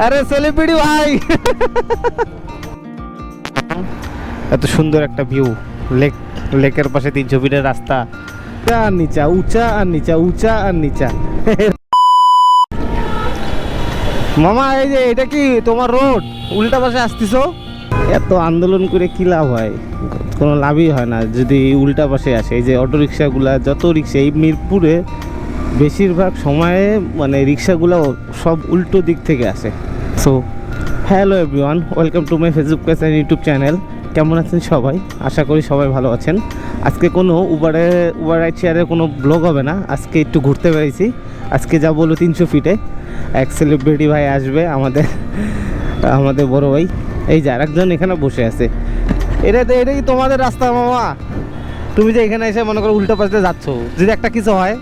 আরে সেলিব্রিটি ভাই। এত সুন্দর একটা ভিউ লেক লেকের পাশে তিনশো ফিটের রাস্তা। আর নিচা উঁচা আর নিচা উঁচা আর নিচা। মামা এই যে এটা কি তোমার রোড উল্টা পাশে আসতিছো? এত আন্দোলন করে কি লাভ হয়? কোনো লাভই হয় না। যদি উল্টা পাশে আসে এই যে অটো রিক্সাগুলা যত রিক্সা এই মিরপুরে বেশিরভাগ সময়ে মানে রিক্সাগুলো সব উল্টো দিক থেকে আসে। So hello everyone welcome to my Facebook page and YouTube channel কেমন আছেন সবাই? আশা করি সবাই ভালো আছেন। আজকে কোনো উবারে উবার রাইড শেয়ারের কোনো ব্লগ হবে না। আজকে একটু ঘুরতে পেরেছি আজকে যা বলো তিনশো ফিটে এক সেলিব্রিটি ভাই আসবে, আমাদের আমাদের বড় ভাই। এই যে আরেকজন এখানে বসে আছে। এটা তো, এটা কি তোমাদের রাস্তা মামা? তুমি যে এখানে এসে মনে করো উল্টো পাশে যাচ্ছ। যদি একটা কিছু হয়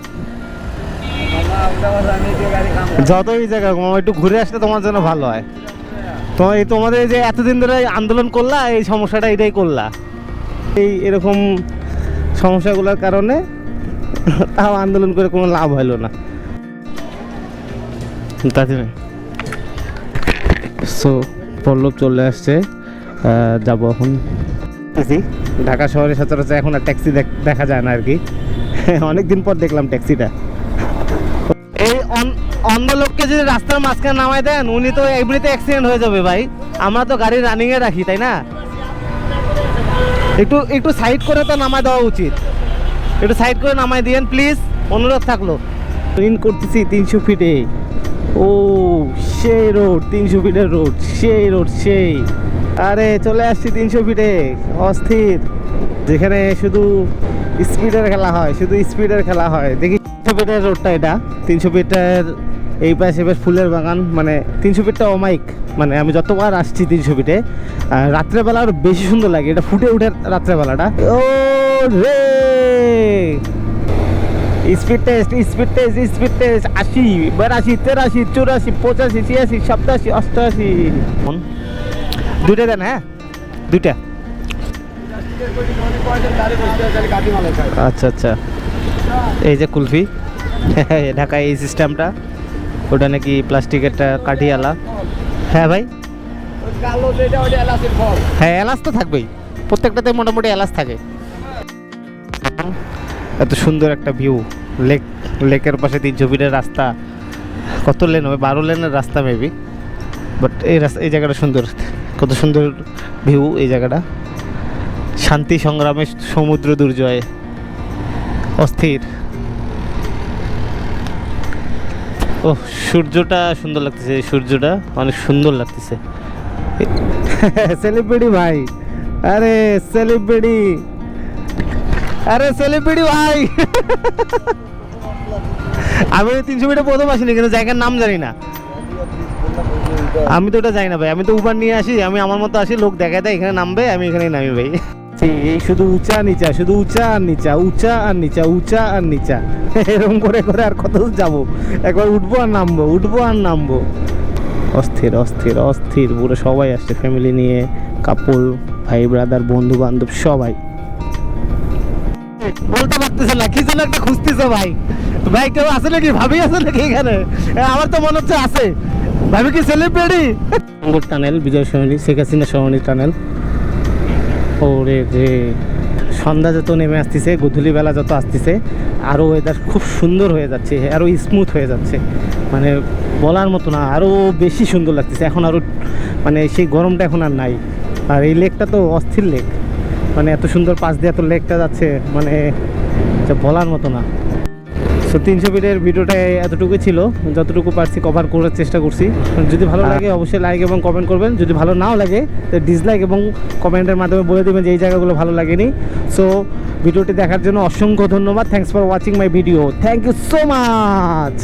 যতই জায়গা মামা একটু ঘুরে আসলে তোমার জন্য ভালো হয়। তোমার এই তোমাদের যে এতদিন ধরে আন্দোলন করলা, এই সমস্যাটা এটাই করলা। এই এরকম সমস্যাগুলোর কারণে তাও আন্দোলন করে কোনো লাভ হলো না। তাতে সো পল্লব চলে আসছে যাব এখন। ঢাকা শহরে সচরাচর এখন আর ট্যাক্সি দেখা যায় না আর কি। অনেক দিন পর দেখলাম ট্যাক্সিটা অন্ধ লোককে যদি রাস্তার মাঝখানে নামায় দেন, উনি তো এমনিতে অ্যাক্সিডেন্ট হয়ে যাবে ভাই। আমরা তো গাড়ি রানিংয়ে রাখি, তাই না? একটু একটু সাইড করে তো নামায় দেওয়া উচিত। একটু সাইড করে নামায় দিয়েন প্লিজ অনুরোধ থাকল। ইন করতেছি তিনশো ফিটে ও, সেই রোড তিনশো ফিটের রোড সেই রোড সেই। আরে, চলে আসছি তিনশো ফিটে অস্থির। যেখানে শুধু স্পিডের খেলা হয়, শুধু স্পিডের খেলা হয়। দেখি ফিটের রোডটা এটা। তিনশো ফিটের এই পাশে বেশ ফুলের বাগান মানে তিনশো ফিটটা অমাইক মানে আমি যতবার আসছি তিনশো ফিটে রাত্রেবেলা আরও বেশি সুন্দর লাগে। এটা ফুটে উঠে রাত্রেবেলাটা। ও রে! Speed test speed test speed test, আশি, বিরাশি, তেরাশি, চুরাশি, পঁচাশি, ছিয়াশি, সাতাশি অষ্টআশি দুইটা দেন হ্যাঁ? দুইটা। আচ্ছা আচ্ছা। এই যে কুলফি ঢাকায় এই সিস্টেমটা ওটা নাকি প্লাস্টিকেরটা কাঠিয়ালা। হ্যাঁ ভাই। হ্যাঁ এলাচ তো থাকবেই। প্রত্যেকটাতে মোটামুটি এলাচ থাকে। এত সুন্দর একটা ভিউ লেক লেকের পাশে তিনশো ফিটের রাস্তা। কত লেন হবে? বারো লেনের রাস্তা মেবি বাট এই রাস্তা এই জায়গাটা সুন্দর। কত সুন্দর ভিউ এই জায়গাটা। শান্তি সংগ্রামে সমুদ্র দুর্জয়। অস্থির। ও সূর্যটা সুন্দর লাগতেছে সূর্যটা অনেক সুন্দর লাগতেছে। সেলিব্রিটি ভাই। আরে সেলিব্রিটি আরে সেলিব্রিটি ভাই। আমি তিনশো মিটার প্রথম আসিনি, কিন্তু জায়গার নাম জানি না। আমি তো ওটা জানি না ভাই, আমি তো উবার নিয়ে আসি, আমি আমার মতো আসি, লোক দেখায় দেয়, এখানে নামবে, আমি এখানে নামি ভাই। এই শুধু উঁচা নিচা, শুধু উঁচা আর নিচা, উঁচা আর নিচা, উঁচা আর নিচা। এরকম করে করে আর কত যাব? একবার উঠবো আর নামবো, উঠবো আর নামবো। অস্থির অস্থির অস্থির, পুরো সবাই আসছে ফ্যামিলি নিয়ে কাপল ভাই ব্রাদার বন্ধু বান্ধব সবাই। বলতে পারতেছে না, কি যেন একটা খুঁজতেছে ভাই। ভাই, কেউ আছে নাকি? ভাবি আছে নাকি এখানে? আমার তো মনে হচ্ছে আছে। ভাবি কি celebrity tunnel Bijoy Sarani, Sheikh Hasina Sarani tunnel ওরে রে সন্ধ্যা যত নেমে আসতেছে, গধূলি বেলা যত আসতেছে আরও ওয়েদার খুব সুন্দর হয়ে যাচ্ছে আরও স্মুথ হয়ে যাচ্ছে। মানে বলার মতো না আরও বেশি সুন্দর লাগতেছে। এখন আরও মানে সেই গরমটা এখন আর নাই। আর এই লেকটা তো অস্থির লেক মানে এত সুন্দর পাশ দিয়ে এত লেকটা যাচ্ছে মানে বলার মতো না। সো তিনশো মিনিটের ভিডিওটা এতটুকু ছিল। যতটুকু পারছি কভার করার চেষ্টা করছি। যদি ভালো লাগে অবশ্যই লাইক এবং কমেন্ট করবেন। যদি ভালো নাও লাগে তো ডিসলাইক এবং কমেন্টের মাধ্যমে বলে দেবেন যে এই জায়গাগুলো ভালো লাগেনি। সো ভিডিওটি দেখার জন্য অসংখ্য ধন্যবাদ। Thanks for watching my video thank you so much